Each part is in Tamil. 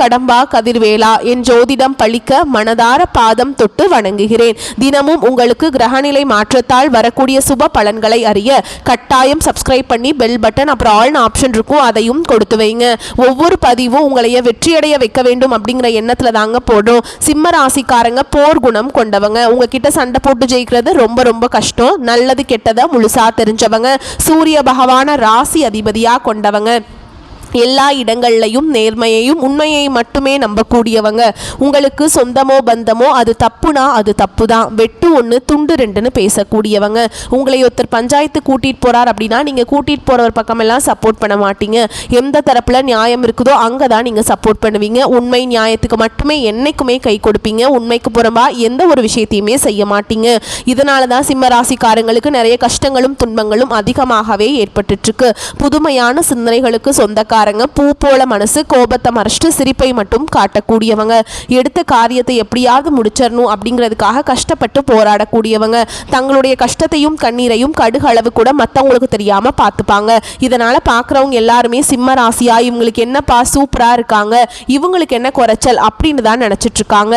கடம்பா கதிர்வேலா என் ஜோதிடம் பழிக்க மனதார பாதம் தொட்டு வணங்குகிறேன். தினமும் உங்களுக்கு கிரகநிலை மாற்றத்தால் வரக்கூடிய சுப பலன்களை அறிய கட்டாயம் சப்ஸ்கிரைப் பண்ணி பெல் பட்டன் அப்புறம் ஆல் ஆப்ஷன் இருக்கும் அதையும் கொடுத்து வைங்க. ஒவ்வொரு பதிவும் உங்களைய வெற்றியடைய வைக்க வேண்டும் அப்படிங்கிற எண்ணத்துல தாங்க போடும் சிம்ம ராசிக்காரங்க போர் குணம் கொண்டவங்க. உங்ககிட்ட சண்டை போட்டு ஜெயிக்கிறது ரொம்ப ரொம்ப கஷ்டம். நல்லது கெட்டதை முழுசா தெரிஞ்சவங்க. சூரிய பகவான ராசி அதிபதியா கொண்டவங்க. எல்லா இடங்கள்லையும் நேர்மையையும் உண்மையை மட்டுமே நம்பக்கூடியவங்க. உங்களுக்கு சொந்தமோ பந்தமோ அது தப்புனா அது தப்பு தான் வெட்டு ஒன்று துண்டு ரெண்டுன்னு பேசக்கூடியவங்க. உங்களை ஒருத்தர் பஞ்சாயத்து கூட்டிகிட்டு போகிறார் அப்படின்னா நீங்கள் கூட்டிகிட்டு போகிறவர் பக்கமெல்லாம் சப்போர்ட் பண்ண மாட்டீங்க. எந்த தரப்பில் நியாயம் இருக்குதோ அங்கே தான் நீங்கள் சப்போர்ட் பண்ணுவீங்க. உண்மை நியாயத்துக்கு மட்டுமே என்னைக்குமே கை கொடுப்பீங்க. உண்மைக்கு புறம்பா எந்த ஒரு விஷயத்தையுமே செய்ய மாட்டீங்க. இதனால தான் சிம்ம ராசிக்காரங்களுக்கு நிறைய கஷ்டங்களும் துன்பங்களும் அதிகமாகவே ஏற்பட்டுட்ருக்கு. புதுமையான சிந்தனைகளுக்கு பாருங்க. பூ போல மனசு கோபத்தை மறைச்சிட்டு சிரிப்பை மட்டும் காட்டக்கூடியவங்க. எடுத்த காரியத்தை எப்படியாவது முடிச்சிடணும் அப்படிங்கிறதுக்காக கஷ்டப்பட்டு போராடக்கூடியவங்க. தங்களுடைய கஷ்டத்தையும் கண்ணீரையும் கடுகளவு கூட மற்றவங்களுக்கு தெரியாம பார்த்துப்பாங்க. இதனால பார்க்குறவங்க எல்லாருமே சிம்ம ராசியா இவங்களுக்கு என்னப்பா சூப்பரா இருக்காங்க இவங்களுக்கு என்ன குறைச்சல் அப்படின்னு தான் நினைச்சிட்டு இருக்காங்க.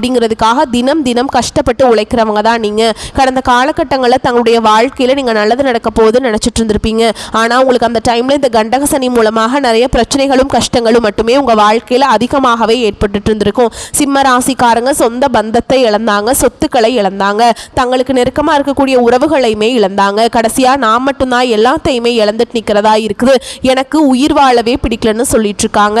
அப்படிங்கிறதுக்காக தினம் தினம் கஷ்டப்பட்டு உழைக்கிறவங்க தான் நீங்கள் கடந்த காலகட்டங்களில் தங்களுடைய வாழ்க்கையில் நீங்கள் நல்லது நடக்க போகுதுன்னு நினச்சிட்டு இருந்திருப்பீங்க. ஆனால் உங்களுக்கு அந்த டைமில் இந்த கண்டக சனி மூலமாக நிறைய பிரச்சனைகளும் கஷ்டங்களும் மட்டுமே உங்கள் வாழ்க்கையில் அதிகமாகவே ஏற்பட்டுட்டு இருந்திருக்கும். சிம்ம ராசிக்காரங்க சொந்த பந்தத்தை இழந்தாங்க சொத்துக்களை இழந்தாங்க. தங்களுக்கு நெருக்கமாக இருக்கக்கூடிய உறவுகளையுமே இழந்தாங்க. கடைசியாக நான் மட்டும்தான் எல்லாத்தையுமே இழந்துட்டு நிற்கிறதா இருக்குது. எனக்கு உயிர் வாழவே பிடிக்கலன்னு சொல்லிட்டு இருக்காங்க.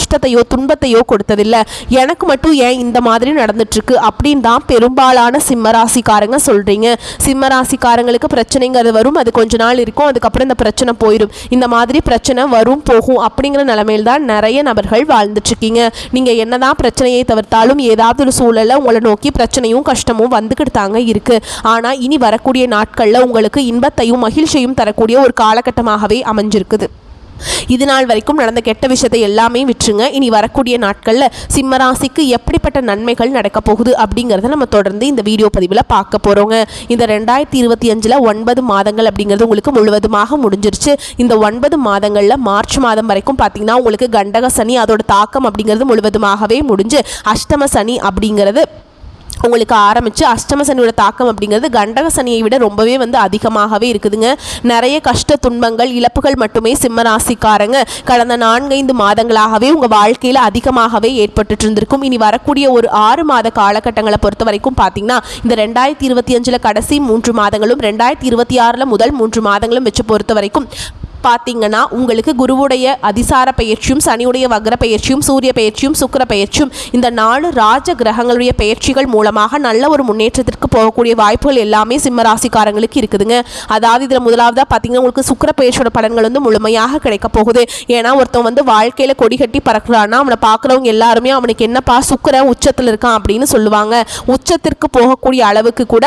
கஷ்டத்தையோ துன்பத்தையோ கொடுத்ததில்ல. எனக்கு மட்டும் ஏன் இந்த மாதிரி நடந்துட்டுருக்கு? அப்படின்னு தான் பெரும்பாலான சிம்மராசிக்காரங்க சொல்கிறீங்க சிம்மராசிக்காரங்களுக்கு பிரச்சனைங்கிறது வரும் அது கொஞ்ச நாள் இருக்கும் அதுக்கப்புறம் இந்த பிரச்சனை போயிடும் இந்த மாதிரி பிரச்சனை வரும் போகும் அப்படிங்கிற நிலமையில் தான் நிறைய நபர்கள் வாழ்ந்துட்டுருக்கீங்க. நீங்கள் என்னதான் பிரச்சனையை தவிர்த்தாலும் ஏதாவது ஒரு சூழலில் உங்களை நோக்கி பிரச்சனையும் கஷ்டமும் வந்துக்கிட்டு தாங்க இருக்குது ஆனால் இனி வரக்கூடிய நாட்களில் உங்களுக்கு இன்பத்தையும் மகிழ்ச்சியும் தரக்கூடிய ஒரு காலகட்டமாகவே அமைஞ்சிருக்குது. இது நாள் வரைக்கும் நடந்த கெட்ட விஷயத்தை எல்லாமே விட்டுருங்க. இனி வரக்கூடிய நாட்களில் சிம்மராசிக்கு எப்படிப்பட்ட நன்மைகள் நடக்க போகுது அப்படிங்கிறத நம்ம தொடர்ந்து இந்த வீடியோ பதிவில் பார்க்க போகிறோங்க இந்த ரெண்டாயிரத்தி இருபத்தி அஞ்சில் ஒன்பது மாதங்கள் அப்படிங்கிறது உங்களுக்கு முழுவதுமாக முடிஞ்சிருச்சு. இந்த ஒன்பது மாதங்களில் மார்ச் மாதம் வரைக்கும் பார்த்தீங்கன்னா உங்களுக்கு கண்டக சனி அதோட தாக்கம் அப்படிங்கிறது முழுவதுமாகவே முடிஞ்சு அஷ்டம சனி அப்படிங்கிறது உங்களுக்கு ஆரம்பித்து அஷ்டம சனியோட தாக்கம் அப்படிங்கிறது கண்டக சனியை விட ரொம்பவே வந்து அதிகமாகவே இருக்குதுங்க. நிறைய கஷ்ட துன்பங்கள் இழப்புகள் மட்டுமே சிம்ம ராசிக்காரங்க. கடந்த நான்கைந்து மாதங்களாகவே உங்கள் வாழ்க்கையில் அதிகமாகவே ஏற்பட்டுட்டு இருந்திருக்கும் இனி வரக்கூடிய ஒரு ஆறு மாத காலகட்டங்களை பொறுத்த வரைக்கும் பார்த்தீங்கன்னா இந்த ரெண்டாயிரத்தி இருபத்தி அஞ்சில் கடைசி மூன்று மாதங்களும் ரெண்டாயிரத்தி இருபத்தி ஆறில் முதல் மூன்று மாதங்களும் வச்சு பொறுத்த வரைக்கும் பார்த்தீங்கன்னா உங்களுக்கு குருவுடைய அதிசார பெயர்ச்சியும் சனியுடைய வக்ர பெயர்ச்சியும் சூரிய பெயர்ச்சியும் சுக்கிர பெயர்ச்சியும் இந்த நாலு ராஜ கிரகங்களுடைய பெயர்ச்சிகள் மூலமாக நல்ல ஒரு முன்னேற்றத்திற்கு போகக்கூடிய வாய்ப்புகள் எல்லாமே சிம்மராசிக்காரங்களுக்கு இருக்குதுங்க. அதாவது இதில் முதலாவதாக பார்த்தீங்கன்னா உங்களுக்கு சுக்கிர பெயர்ச்சியோட பலன்கள் வந்து முழுமையாக கிடைக்க போகுது. ஏன்னா ஒருத்தன் வந்து வாழ்க்கையில் கொடி கட்டி பறக்கிறான்னா அவனை பார்க்குறவங்க எல்லாருமே அவனுக்கு என்னப்பா சுக்கர உச்சத்தில் இருக்கான் அப்படின்னு சொல்லுவாங்க. உச்சத்திற்கு போகக்கூடிய அளவுக்கு கூட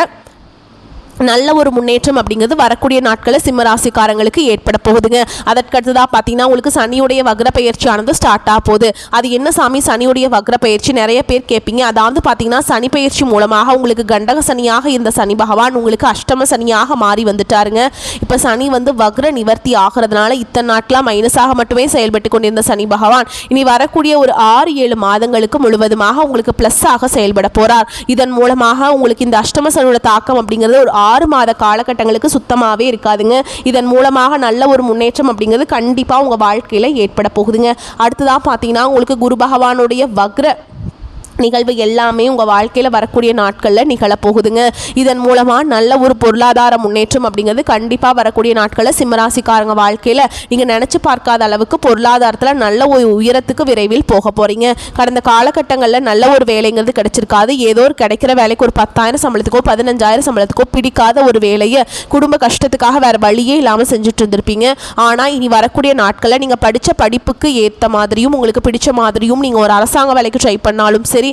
நல்ல ஒரு முன்னேற்றம் அப்படிங்கிறது வரக்கூடிய நாட்களில் சிம்ம ராசிக்காரங்களுக்கு ஏற்பட போகுதுங்க. அதற்கடுத்ததாக பார்த்தீங்கன்னா உங்களுக்கு சனியுடைய வக்ர பயிற்சியானது ஸ்டார்ட் ஆக போகுது. அது என்ன சாமி? சனியுடைய வக்ர பயிற்சி நிறைய பேர் கேட்பீங்க அதாவது பார்த்தீங்கன்னா சனி பயிற்சி மூலமாக உங்களுக்கு கண்டக சனியாக இருந்த சனி பகவான் உங்களுக்கு அஷ்டம சனியாக மாறி வந்துட்டாருங்க. இப்போ சனி வந்து வக்ர நிவர்த்தி ஆகிறதுனால இத்தனை நாட்களாக மைனஸாக மட்டுமே செயல்பட்டு கொண்டிருந்த சனி பகவான் இனி வரக்கூடிய ஒரு ஆறு ஏழு மாதங்களுக்கு முழுவதுமாக உங்களுக்கு ப்ளஸ்ஸாக செயல்பட போகிறார் இதன் மூலமாக உங்களுக்கு இந்த அஷ்டம சனியோட தாக்கம் அப்படிங்கிறது ஒரு ஆறு மாத காலகட்டங்களுக்கு சுத்தமாகவே இருக்காதுங்க. இதன் மூலமாக நல்ல ஒரு முன்னேற்றம் அப்படிங்கிறது கண்டிப்பாக உங்கள் வாழ்க்கையில் ஏற்பட போகுதுங்க. அடுத்ததாக பார்த்தீங்கன்னா உங்களுக்கு குரு பகவானுடைய வக்ர நிகழ்வு எல்லாமே உங்கள் வாழ்க்கையில் வரக்கூடிய நாட்களில் நிகழப்போகுதுங்க இதன் மூலமாக நல்ல ஒரு பொருளாதார முன்னேற்றம் அப்படிங்கிறது கண்டிப்பாக வரக்கூடிய நாட்களில் சிம்மராசிக்காரங்க வாழ்க்கையில் நீங்கள் நினச்சி பார்க்காத அளவுக்கு பொருளாதாரத்தில் நல்ல ஒரு உயரத்துக்கு விரைவில் போக போகிறீங்க கடந்த காலகட்டங்களில் நல்ல ஒரு வேலைங்கிறது கிடைச்சிருக்காது. ஏதோ ஒரு கிடைக்கிற வேலைக்கு ஒரு பத்தாயிரம் சம்பளத்துக்கோ பதினஞ்சாயிரம் சம்பளத்துக்கோ பிடிக்காத ஒரு வேலையை குடும்ப கஷ்டத்துக்காக வேறு வழியே இல்லாமல் செஞ்சுட்டு இருந்திருப்பீங்க. ஆனால் இனி வரக்கூடிய நாட்களில் நீங்கள் படித்த படிப்புக்கு ஏற்ற மாதிரியும் உங்களுக்கு பிடிச்ச மாதிரியும் நீங்கள் ஒரு அரசாங்க வேலைக்கு ட்ரை பண்ணாலும் சரி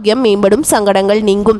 ஆரோக்கியம் மேம்படும் சங்கடங்கள் நீங்கும்.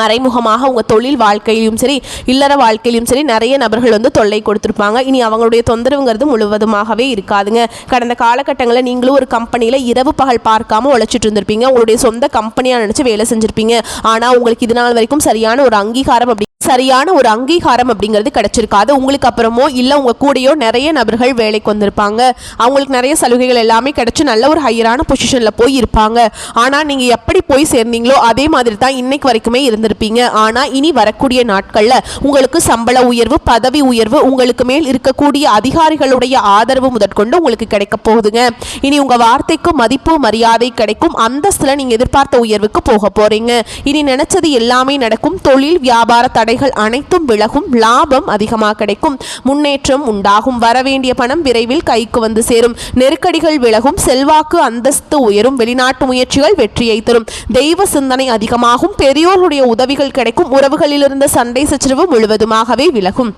மறைமுகமாக உங்கள் தொழில் வாழ்க்கையிலும் சரி இல்லற வாழ்க்கையிலும் சரி நிறைய நபர்கள் வந்து தொல்லை கொடுத்துருப்பாங்க. இனி அவங்களுடைய தொந்தரவுங்கிறது முழுவதுமாகவே இருக்காதுங்க. கடந்த காலகட்டங்களில் நீங்களும் ஒரு கம்பெனியில் இரவு பகல் பார்க்காம உழைச்சிட்டு இருந்திருப்பீங்க. உங்களுடைய சொந்த கம்பெனியாக நினச்சி வேலை செஞ்சுருப்பீங்க. ஆனால் உங்களுக்கு இது நாள் வரைக்கும் சரியான ஒரு அங்கீகாரம் அப்படி சரியான ஒரு அங்கீகாரம் அப்படிங்கிறது கிடைச்சிருக்காது. உங்களுக்கு அப்புறமோ இல்லை உங்கள் கூடயோ நிறைய நபர்கள் வேலைக்கு வந்திருப்பாங்க. அவங்களுக்கு நிறைய சலுகைகள் எல்லாமே கிடைச்சி நல்ல ஒரு ஹையரான பொசிஷனில் போய் இருப்பாங்க. ஆனால் நீங்கள் எப்படி போய் சேர்ந்தீங்களோ அதே மாதிரி தான் இன்னைக்கு வரைக்குமே இருந்து இருந்திருப்பீங்க ஆனால் இனி வரக்கூடிய நாட்களில் உங்களுக்கு சம்பள உயர்வு பதவி உயர்வு உங்களுக்கு மேல் இருக்கக்கூடிய அதிகாரிகளுடைய ஆதரவு முதற்கொண்டு உங்களுக்கு கிடைக்க போகுதுங்க. இனி உங்கள் வார்த்தைக்கு மதிப்பு மரியாதை கிடைக்கும். அந்தஸ்தில் நீங்கள் எதிர்பார்த்த உயர்வுக்கு போக போகிறீங்க இனி நினைச்சது எல்லாமே நடக்கும். தொழில் வியாபார தடைகள் அனைத்தும் விலகும். லாபம் அதிகமாக கிடைக்கும். முன்னேற்றம் உண்டாகும். வரவேண்டிய பணம் விரைவில் கைக்கு வந்து சேரும். நெருக்கடிகள் விலகும். செல்வாக்கு அந்தஸ்து உயரும். வெளிநாட்டு முயற்சிகள் வெற்றியை தரும். தெய்வ சிந்தனை அதிகமாகும். பெரியோர்களுடைய உதவிகள் கிடைக்கும். உறவுகளிலிருந்த சண்டை சச்சரவு முழுவதுமாகவே விலகும்.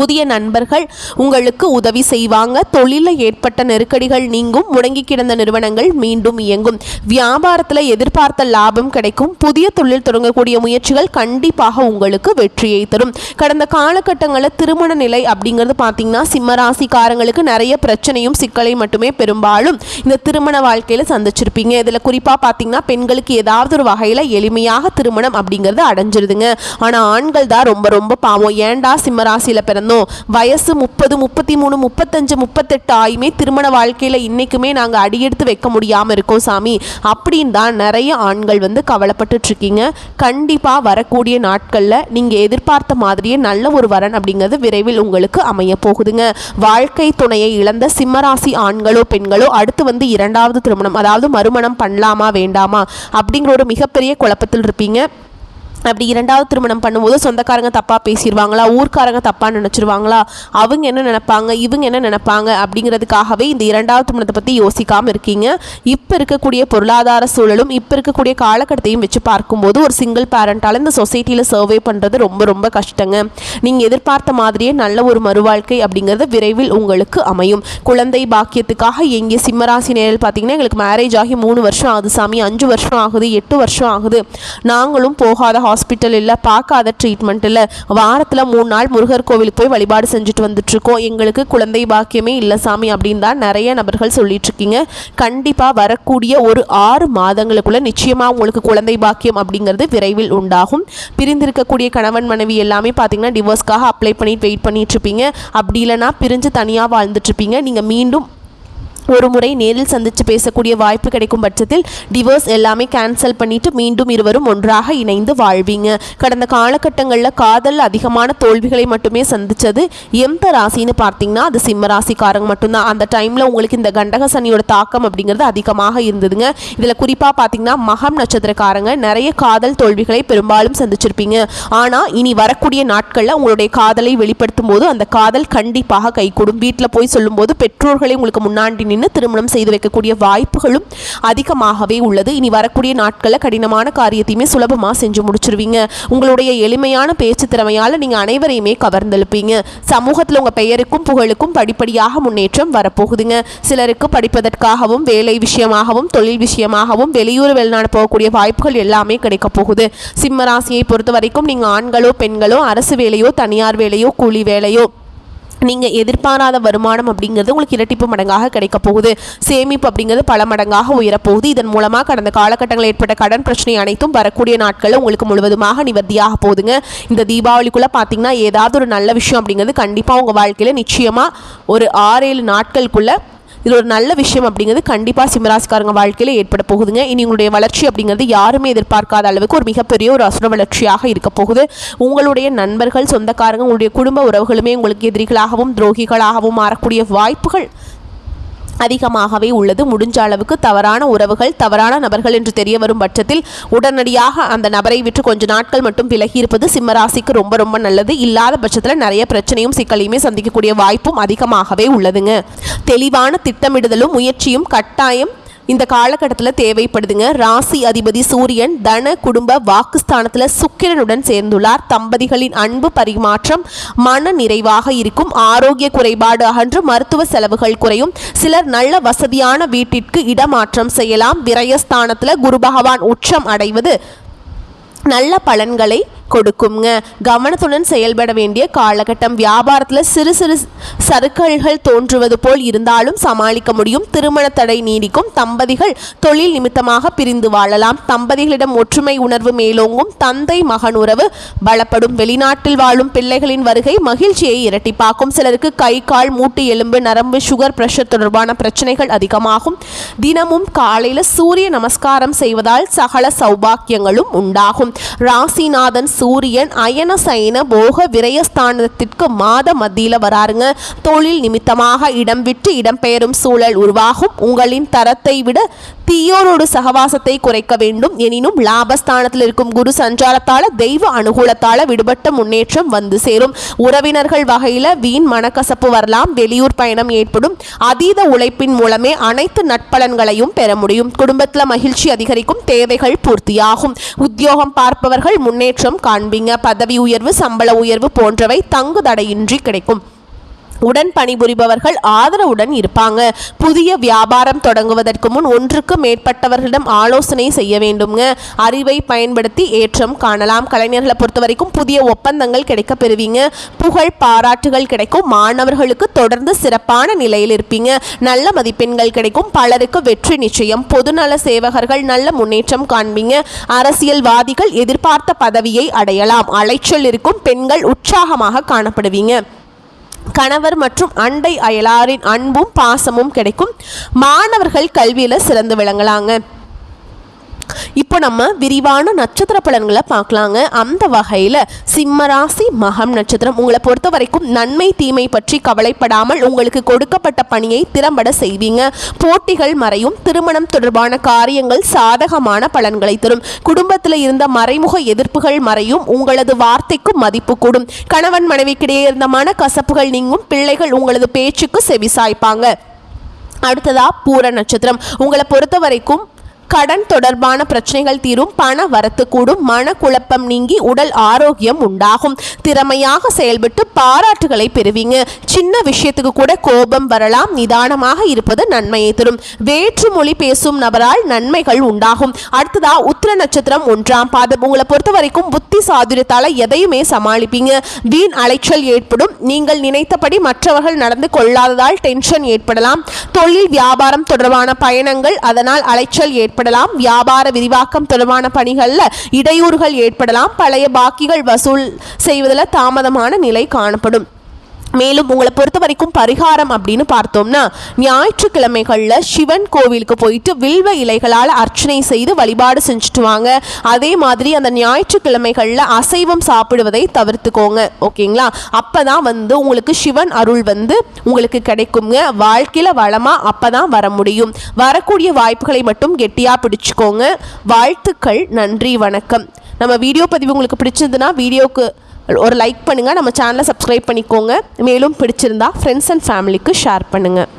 புதிய நண்பர்கள் உங்களுக்கு உதவி செய்வாங்க. தொழிலில் ஏற்பட்ட நெருக்கடிகள் நீங்கும். முடங்கி கிடந்த நிறுவனங்கள் மீண்டும் இயங்கும். வியாபாரத்தில் எதிர்பார்த்த லாபம் கிடைக்கும். புதிய தொழில் தொடங்கக்கூடிய முயற்சிகள் கண்டிப்பாக உங்களுக்கு வெற்றியை தரும். கடந்த காலகட்டங்களில் திருமண நிலை அப்படிங்கிறது பார்த்தீங்கன்னா சிம்மராசிக்காரங்களுக்கு நிறைய பிரச்சனையும் சிக்கலையும் மட்டுமே பெரும்பாலும் இந்த திருமண வாழ்க்கையில் சந்திச்சிருப்பீங்க. இதில் குறிப்பாக பார்த்தீங்கன்னா பெண்களுக்கு ஏதாவது ஒரு வகையில் எளிமையாக திருமணம் அப்படிங்கிறது அடைஞ்சிருதுங்க. ஆனால் ஆண்கள் தான் ரொம்ப ரொம்ப பாவம். ஏன்டா சிம்மராசியில் வந்தோம் வயசு முப்பது முப்பத்தி மூணு முப்பத்தஞ்சு முப்பத்தெட்டு ஆயுமே திருமண வாழ்க்கையில் இன்றைக்குமே நாங்கள் அடியெடுத்து வைக்க முடியாமல் இருக்கோம் சாமி. அப்படின்னு தான் நிறைய ஆண்கள் வந்து கவலைப்பட்டுட்ருக்கீங்க கண்டிப்பாக வரக்கூடிய நாட்களில் நீங்கள் எதிர்பார்த்த மாதிரியே நல்ல ஒரு வரன் அப்படிங்கிறது விரைவில் உங்களுக்கு அமைய போகுதுங்க. வாழ்க்கை துணையை இழந்த சிம்மராசி ஆண்களோ பெண்களோ அடுத்து வந்து இரண்டாவது திருமணம் அதாவது மறுமணம் பண்ணலாமா வேண்டாமா அப்படிங்கிற ஒரு மிகப்பெரிய குழப்பத்தில் இருப்பீங்க. அப்படி இரண்டாவது திருமணம் பண்ணும்போது சொந்தக்காரங்க தப்பாக பேசிடுவாங்களா ஊர்க்காரங்க தப்பாக நினச்சிருவாங்களா? அவங்க என்ன நினைப்பாங்க? இவங்க என்ன நினைப்பாங்க? அப்படிங்கிறதுக்காகவே இந்த இரண்டாவது திருமணத்தை பற்றி யோசிக்காமல் இருக்கீங்க. இப்போ இருக்கக்கூடிய பொருளாதார சூழலும் இப்போ இருக்கக்கூடிய காலகட்டத்தையும் வச்சு பார்க்கும்போது ஒரு சிங்கிள் பேரண்டால் இந்த சொசைட்டியில் சர்வே பண்ணுறது ரொம்ப ரொம்ப கஷ்டங்க. நீங்கள் எதிர்பார்த்த மாதிரியே நல்ல ஒரு மறுவாழ்க்கை அப்படிங்கிறது விரைவில் உங்களுக்கு அமையும். குழந்தை பாக்கியத்துக்காக எங்கே சிம்மராசி நேரில் பார்த்தீங்கன்னா எங்களுக்கு மேரேஜ் ஆகி மூணு வருஷம் ஆகுது சாமி. அஞ்சு வருஷம் ஆகுது எட்டு வருஷம் ஆகுது. நாங்களும் போகாத ஹாஸ்பிட்டல் இல்லை பார்க்காத ட்ரீட்மெண்ட் இல்லை. வாரத்தில் மூணு நாள் முருகர் கோவிலுக்கு போய் வழிபாடு செஞ்சுட்டு வந்துட்டுருக்கோம். எங்களுக்கு குழந்தை பாக்கியமே இல்லை சாமி அப்படின்னு தான் நிறைய நபர்கள் சொல்லிட்டு இருக்கீங்க கண்டிப்பாக வரக்கூடிய ஒரு ஆறு மாதங்களுக்குள்ள நிச்சயமாக உங்களுக்கு குழந்தை பாக்கியம் அப்படிங்கிறது விரைவில் உண்டாகும். பிரிந்திருக்கக்கூடிய கணவன் மனைவி எல்லாமே பார்த்தீங்கன்னா டிவோர்ஸ்க்காக அப்ளை பண்ணிட்டு வெயிட் பண்ணிட்டு இருப்பீங்க அப்படி இல்லைன்னா பிரிஞ்சு தனியாக வாழ்ந்துட்டு இருப்பீங்க நீங்கள் மீண்டும் ஒரு முறை நேரில் சந்தித்து பேசக்கூடிய வாய்ப்பு கிடைக்கும் பட்சத்தில் டிவோர்ஸ் எல்லாமே கேன்சல் பண்ணிட்டு மீண்டும் இருவரும் ஒன்றாக இணைந்து வாழ்வீங்க. கடந்த காலகட்டங்களில் காதல் அதிகமான தோல்விகளை மட்டுமே சந்தித்தது எந்த ராசின்னு பார்த்தீங்கன்னா அது சிம்ம ராசிக்காரங்க மட்டும்தான். அந்த டைமில் உங்களுக்கு இந்த கண்டக சனியோட தாக்கம் அப்படிங்கிறது அதிகமாக இருந்ததுங்க. இதில் குறிப்பாக பார்த்தீங்கன்னா மகம் நட்சத்திரக்காரங்க நிறைய காதல் தோல்விகளை பெரும்பாலும் சந்திச்சிருப்பீங்க. ஆனால் இனி வரக்கூடிய நாட்களில் உங்களுடைய காதலை வெளிப்படுத்தும் போது அந்த காதல் கண்டிப்பாக கைகூடும். வீட்டில் போய் சொல்லும்போது பெற்றோர்களை உங்களுக்கு முன்னாடி நின்று திருமணம் செய்து வைக்கக்கூடிய வாய்ப்புகளும் அதிகமாகவே உள்ளது. இனி வரக்கூடிய நாட்களில் கடினமான காரியத்தையுமே சுலபமாக செஞ்சு முடிச்சிருவீங்க. உங்களுடைய எளிமையான பேச்சு திறமையால் நீங்கள் அனைவரையுமே கவர்ந்தெழுப்பீங்க. சமூகத்தில் உங்கள் பெயருக்கும் புகழுக்கும் படிப்படியாக முன்னேற்றம் வரப்போகுதுங்க. சிலருக்கு படிப்பதற்காகவும் வேலை விஷயமாகவும் தொழில் விஷயமாகவும் வெளியூர் வெளிநாடு போகக்கூடிய வாய்ப்புகள் எல்லாமே கிடைக்க போகுது. சிம்ம ராசியை பொறுத்த வரைக்கும் நீங்கள் ஆண்களோ பெண்களோ அரசு வேலையோ தனியார் வேலையோ கூலி வேலையோ நீங்கள் எதிர்பாராத வருமானம் அப்படிங்கிறது உங்களுக்கு இரட்டிப்பு மடங்காக கிடைக்க போகுது. சேமிப்பு அப்படிங்கிறது பல மடங்காக உயரப்போகுது. இதன் மூலமாக கடந்த காலகட்டங்களில் ஏற்பட்ட கடன் பிரச்சனை அனைத்தும் வரக்கூடிய நாட்களில் உங்களுக்கு முழுவதுமாக நிவர்த்தியாக போகுதுங்க. இந்த தீபாவளிக்குள்ளே பார்த்தீங்கன்னா ஏதாவது ஒரு நல்ல விஷயம் அப்படிங்கிறது கண்டிப்பாக உங்கள் வாழ்க்கையில் நிச்சயமாக ஒரு ஆறேழு நாட்களுக்குள்ளே இது ஒரு நல்ல விஷயம் அப்படிங்கிறது கண்டிப்பாக சிம்மராசிக்காரங்க வாழ்க்கையில் ஏற்பட போகுதுங்க. இனி உங்களுடைய வளர்ச்சி அப்படிங்கிறது யாருமே எதிர்பார்க்காத அளவுக்கு ஒரு மிகப்பெரிய ஒரு அசுர வளர்ச்சியாக இருக்க போகுது. உங்களுடைய நண்பர்கள் சொந்தக்காரங்க உங்களுடைய குடும்ப உறவுகளுமே உங்களுக்கு எதிரிகளாகவும் துரோகிகளாகவும் மாறக்கூடிய வாய்ப்புகள் அதிகமாகவே உள்ளது. முடிஞ்ச அளவுக்கு தவறான உறவுகள் தவறான நபர்கள் என்று தெரிய வரும் பட்சத்தில் உடனடியாக அந்த நபரை விட்டு கொஞ்ச நாட்கள் மட்டும் விலகி இருப்பது சிம்மராசிக்கு ரொம்ப ரொம்ப நல்லது. இல்லாத பட்சத்தில் நிறைய பிரச்சனையும் சிக்கலையுமே சந்திக்கக்கூடிய வாய்ப்பும் அதிகமாகவே உள்ளதுங்க. தெளிவான திட்டமிடுதலும் முயற்சியும் கட்டாயம் இந்த காலகட்டத்தில் தேவைப்படுதுங்க. ராசி அதிபதி சூரியன் தன குடும்ப வாக்குஸ்தானத்தில் சுக்கிரனுடன் சேர்ந்துள்ளார். தம்பதிகளின் அன்பு பரிமாற்றம் மன நிறைவாக இருக்கும். ஆரோக்கிய குறைபாடு அகன்று மருத்துவ செலவுகள் குறையும். சிலர் நல்ல வசதியான வீட்டிற்கு இடமாற்றம் செய்யலாம். விரயஸ்தானத்தில் குரு பகவான் உச்சம் அடைவது நல்ல பலன்களை கொடுக்குங்க கவனத்துடன் செயல்பட வேண்டிய காலகட்டம். வியாபாரத்தில் சிறு சிறு சறுக்கல்கள் தோன்றுவது போல் இருந்தாலும் சமாளிக்க முடியும். திருமண தடை நீடிக்கும். தம்பதிகள் தொழில் நிமித்தமாக பிரிந்து வாழலாம். தம்பதிகளிடம் ஒற்றுமை உணர்வு மேலோங்கும். தந்தை மகன் உறவு பலப்படும். வெளிநாட்டில் வாழும் பிள்ளைகளின் வருகை மகிழ்ச்சியை இரட்டிப்பாக்கும். சிலருக்கு கை கால் மூட்டு எலும்பு நரம்பு சுகர் பிரஷர் தொடர்பான பிரச்சனைகள் அதிகமாகும். தினமும் காலையில் சூரிய நமஸ்காரம் செய்வதால் சகல சௌபாக்கியங்களும் உண்டாகும். ராசிநாதன் சூரியன் அயன சயன போக விரயஸ்தானத்திற்கு மாத மத்தியில் வராருங்க. தொழில் நிமித்தமாக இடம் விட்டு இடம்பெயரும் சூழல் உருவாகும். உங்களின் தரத்தை விட தீயோரோடு சகவாசத்தை குறைக்க வேண்டும். எனினும் லாபஸ்தானத்தில் இருக்கும் குரு சஞ்சாரத்தால தெய்வ அனுகூலத்தால விடுபட்ட முன்னேற்றம் வந்து சேரும். உறவினர்கள் வகையில் வீண் மனக்கசப்பு வரலாம். வெளியூர் பயணம் ஏற்படும். அதீத உழைப்பின் மூலமே அனைத்து நட்பலன்களையும் பெற முடியும். குடும்பத்தில் மகிழ்ச்சி அதிகரிக்கும். தேவைகள் பூர்த்தியாகும். உத்தியோகம் பார்ப்பவர்கள் முன்னேற்றம் காண்பீங்க. பதவி உயர்வு சம்பள உயர்வு போன்றவை தங்கு தடையின்றி கிடைக்கும். உடன் பணிபுரிபவர்கள் ஆதரவுடன் இருப்பாங்க. புதிய வியாபாரம் தொடங்குவதற்கு முன் ஒன்றுக்கு மேற்பட்டவர்களிடம் ஆலோசனை செய்ய வேண்டுங்க அறிவை பயன்படுத்தி ஏற்றம் காணலாம். கலைஞர்களை பொறுத்த வரைக்கும் புதிய ஒப்பந்தங்கள் கிடைக்க பெறுவீங்க. புகழ் பாராட்டுகள் கிடைக்கும். மாணவர்களுக்கு தொடர்ந்து சிறப்பான நிலையில் இருப்பீங்க. நல்ல மதிப்பெண்கள் கிடைக்கும். பலருக்கு வெற்றி நிச்சயம். பொதுநல சேவகர்கள் நல்ல முன்னேற்றம் காண்பீங்க. அரசியல்வாதிகள் எதிர்பார்த்த பதவியை அடையலாம். அலைச்சல் இருக்கும் பெண்கள் உற்சாகமாக காணப்படுவீங்க. கணவர் மற்றும் அண்டை அயலாரின் அன்பும் பாசமும் கிடைக்கும். மாணவர்கள் கல்வியில் சிறந்து விளங்கலாங்க. இப்போ நம்ம விரிவான நட்சத்திர பலன்களை பார்க்கலாங்க. அந்த வகையில் சிம்மராசி மகம் நட்சத்திரம். உங்களை பொறுத்த வரைக்கும் நன்மை தீமை பற்றி கவலைப்படாமல் உங்களுக்கு கொடுக்கப்பட்ட பணியை திறம்பட செய்வீங்க. போட்டிகள் மறையும். திருமணம் தொடர்பான காரியங்கள் சாதகமான பலன்களை தரும். குடும்பத்தில் இருந்த மறைமுக எதிர்ப்புகள் மறையும். உங்களது வார்த்தைக்கு மதிப்பு கூடும். கணவன் மனைவிக்கிடையே இருந்த மன கசப்புகள் நீங்கும். பிள்ளைகள் உங்களது பேச்சுக்கு செவிசாய்ப்பாங்க. அடுத்ததா பூர நட்சத்திரம். உங்களை பொறுத்த வரைக்கும் கடன் தொடர்பான பிரச்சனைகள் தீரும் பண வரத்து கூடும் மனக்குழப்பம் நீங்கி உடல் ஆரோக்கியம் உண்டாகும். திறமையாக செயல்பட்டு பாராட்டுகளை பெறுவீங்க. சின்ன விஷயத்துக்கு கூட கோபம் வரலாம் நிதானமாக இருப்பது நன்மையை தரும். வேற்று மொழி பேசும் நபரால் நன்மைகள் உண்டாகும். அடுத்ததா உத்திர நட்சத்திரம் ஒன்றாம் பாதம். உங்களை பொறுத்த வரைக்கும் புத்தி சாதுரியத்தால எதையுமே சமாளிப்பீங்க. வீண் அலைச்சல் ஏற்படும். நீங்கள் நினைத்தபடி மற்றவர்கள் நடந்து கொள்ளாததால் டென்ஷன் ஏற்படலாம். தொழில் வியாபாரம் தொடர்பான பயணங்கள் அதனால் அலைச்சல் ஏற்படும் ஏற்படலாம். வியாபார விரிவாக்கம் தொடர்பான பணிகளில் இடையூறுகள் ஏற்படலாம். பழைய பாக்கிகள் வசூல் செய்வதில் தாமதமான நிலை காணப்படும். மேலும் உங்களை பொறுத்த வரைக்கும் பரிகாரம் அப்படின்னு பார்த்தோம்னா ஞாயிற்றுக்கிழமைகளில் சிவன் கோவிலுக்கு போயிட்டு வில்வ இலைகளால் அர்ச்சனை செய்து வழிபாடு செஞ்சுட்டு வாங்க. அதே மாதிரி அந்த ஞாயிற்றுக்கிழமைகளில் அசைவம் சாப்பிடுவதை தவிர்த்துக்கோங்க. ஓகேங்களா? அப்போ தான் வந்து உங்களுக்கு சிவன் அருள் வந்து உங்களுக்கு கிடைக்குங்க. வாழ்க்கையில் வளமாக அப்போ தான் வர முடியும். வரக்கூடிய வாய்ப்புகளை மட்டும் கெட்டியாக பிடிச்சிக்கோங்க. வாழ்த்துக்கள் நன்றி வணக்கம். நம்ம வீடியோ பதிவு உங்களுக்கு பிடிச்சிருந்துன்னா வீடியோக்கு ஒரு லைக் பண்ணுங்கள் நம்ம சேனலை சப்ஸ்கிரைப் பண்ணிக்கோங்க. மேலும் பிடிச்சிருந்தா ஃப்ரெண்ட்ஸ் அண்ட் ஃபேமிலிக்கு ஷேர் பண்ணுங்கள்